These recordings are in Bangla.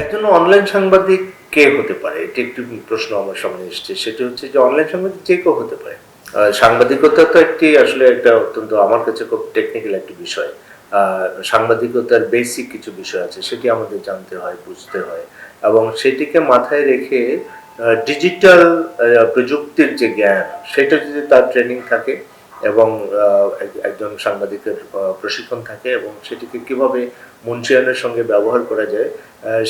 একজন অনলাইন সাংবাদিক কে হতে পারে? এটি একটি প্রশ্ন আমার সামনে এসছে। সেটি হচ্ছে যে অনলাইন সাংবাদিক যে কেউ হতে পারে। সাংবাদিকতা তো একটি আসলে একটা অত্যন্ত আমার কাছে খুব টেকনিক্যাল একটি বিষয়। সাংবাদিকতার বেসিক কিছু বিষয় আছে, সেটি আমাদের জানতে হয়, বুঝতে হয়। এবং সেটিকে মাথায় রেখে ডিজিটাল প্রযুক্তির যে জ্ঞান, সেটা যদি তার ট্রেনিং থাকে এবং একজন সাংবাদিকের প্রশিক্ষণ থাকে এবং সেটিকে কীভাবে মুন্সিয়ানের সঙ্গে ব্যবহার করা যায়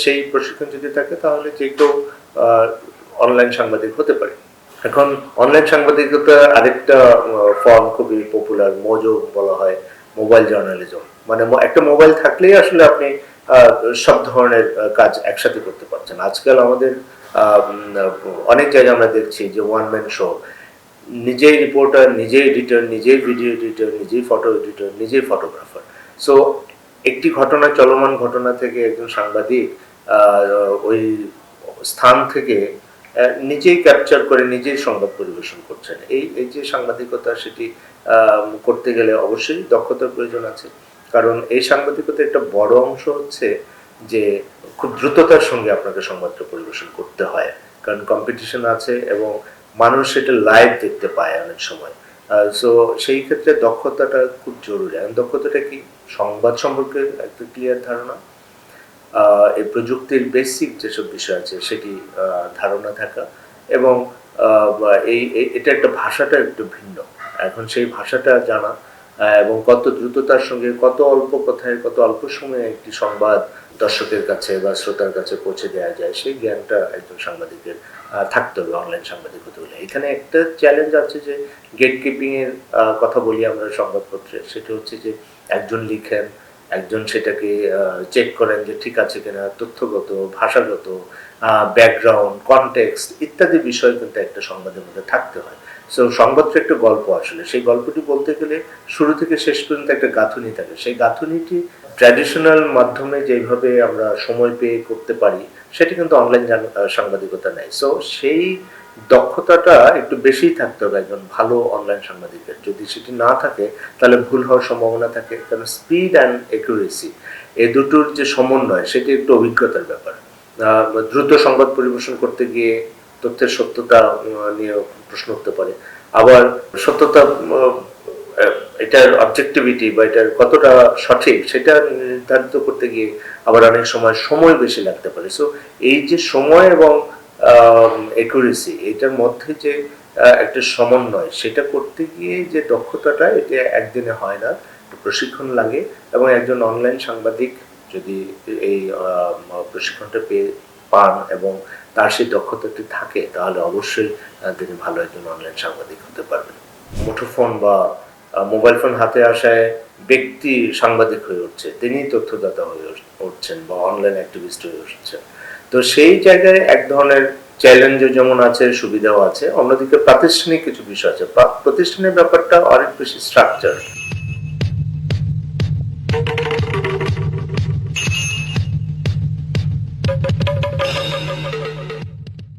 সেই প্রশিক্ষণ যদি থাকে তাহলে যে কেউ অনলাইন সাংবাদিক হতে পারে। এখন অনলাইন সাংবাদিকতা আরেকটা ফর্ম খুবই পপুলার মোজো বলা হয় মোবাইল জার্নালিজম মানে একটা মোবাইল থাকলেই আসলে আপনি সব ধরনের কাজ একসাথে করতে পারছেন। আজকাল আমাদের অনেক জায়গায় আমরা দেখছি যে ওয়ান ম্যান শো নিজেই রিপোর্টার নিজেই এডিটর নিজেই ভিডিও এডিটর নিজেই ফটো এডিটর নিজেই ফটোগ্রাফার সো একটি ঘটনা, চলমান ঘটনা থেকে একজন সাংবাদিক ওই স্থান থেকে নিজেই ক্যাপচার করে, নিজেই সংবাদ পরিবেশন করছেন। এই এই যে সাংবাদিকতা, সেটি করতে গেলে অবশ্যই দক্ষতার প্রয়োজন আছে। কারণ এই সাংবাদিকতার একটা বড় অংশ হচ্ছে যে, খুব দ্রুততার সঙ্গে আপনাকে সংবাদটা পরিবেশন করতে হয়। কারণ কম্পিটিশন আছে এবং মানুষ সেটা লাইভ দেখতে পায় অনেক সময়। সো সেই ক্ষেত্রে দক্ষতাটা খুব জরুরি। এখন দক্ষতাটা কি? সংবাদ সম্পর্কে একটা ক্লিয়ার ধারণা। এই প্রযুক্তির বেসিক যেসব বিষয় আছে, সেটি ধারণা থাকা এবং এই, এটা একটা ভাষাটা একটু ভিন্ন। এখন সেই ভাষাটা জানা এবং কত দ্রুততার সঙ্গে, কত অল্প কথায়, কত অল্প সময়ে একটি সংবাদ দর্শকের কাছে বা শ্রোতার কাছে পৌঁছে দেওয়া যায়, সেই জ্ঞানটা একজন সাংবাদিকের থাকতে হবে অনলাইন সাংবাদিক হতে হলে। এখানে একটা চ্যালেঞ্জ আছে যে গেটের কথা বলি আমরা সংবাদপত্রে। সেটা হচ্ছে যে একজন লিখেন, একজন সেটাকে চেক করেন যে ঠিক আছে কিনা, তথ্যগত, ভাষাগত ব্যাকগ্রাউন্ড কনটেক্সট ইত্যাদি বিষয় কিন্তু একটা সংবাদের মধ্যে থাকতে হয়। সো সংবাদটা একটা গল্প আসলে। সেই গল্পটি বলতে গেলে শুরু থেকে শেষ পর্যন্ত একটা গাঁথুনি থাকে। সেই গাঁথুনিটি ট্র্যাডিশনাল মাধ্যমে যেভাবে আমরা সময় পেয়ে করতে পারি, সেটি কিন্তু অনলাইন সাংবাদিকতা নেই সো সেই দক্ষতাটা একটু বেশিই থাকতে হবে একজন ভালো অনলাইন সাংবাদিকের। যদি সেটি না থাকে, তাহলে ভুল হওয়ার সম্ভাবনা থাকে। কারণ স্পিড অ্যান্ড একুরেসি এই দুটোর যে সমন্বয়, সেটি একটু অভিজ্ঞতার ব্যাপার। দ্রুত সংবাদ পরিবেশন করতে গিয়ে তথ্যের সত্যতা নিয়ে প্রশ্ন উঠতে পারে। আবার সত্যতা এটার অবজেক্টিভিটি বা এটার কতটা সঠিক, সেটা নির্ধারিত করতে গিয়ে আবার অনেক সময় সময় বেশি লাগতে পারে। সো এই যে সময় এবং একুরেসি এটার মধ্যে যে একটা সমন্বয়, সেটা করতে গিয়ে যে দক্ষতাটা, এটা একদিনে হয় না। প্রশিক্ষণ লাগে এবং একজন অনলাইন সাংবাদিক যদি এই প্রশিক্ষণটা পেয়ে পান এবং তার সেই দক্ষতাটি থাকে, তাহলে অবশ্যই তিনি ভালো একজন অনলাইন সাংবাদিক হতে পারবেন। মুঠোফোন বা মোবাইল ফোন হাতে আসায় ব্যক্তি সাংবাদিক হয়ে উঠছে, তিনি তথ্যদাতা হয়ে উঠছেন বা অনলাইন অ্যাক্টিভিস্ট হয়ে উঠছেন। তো সেই জায়গায় এক ধরনের চ্যালেঞ্জও যেমন আছে, সুবিধাও আছে, অন্যদিকে প্রাতিষ্ঠানিক কিছু বিষয় আছে। প্রা- প্রতিষ্ঠানের ব্যাপারটা অনেক বেশি স্ট্রাকচার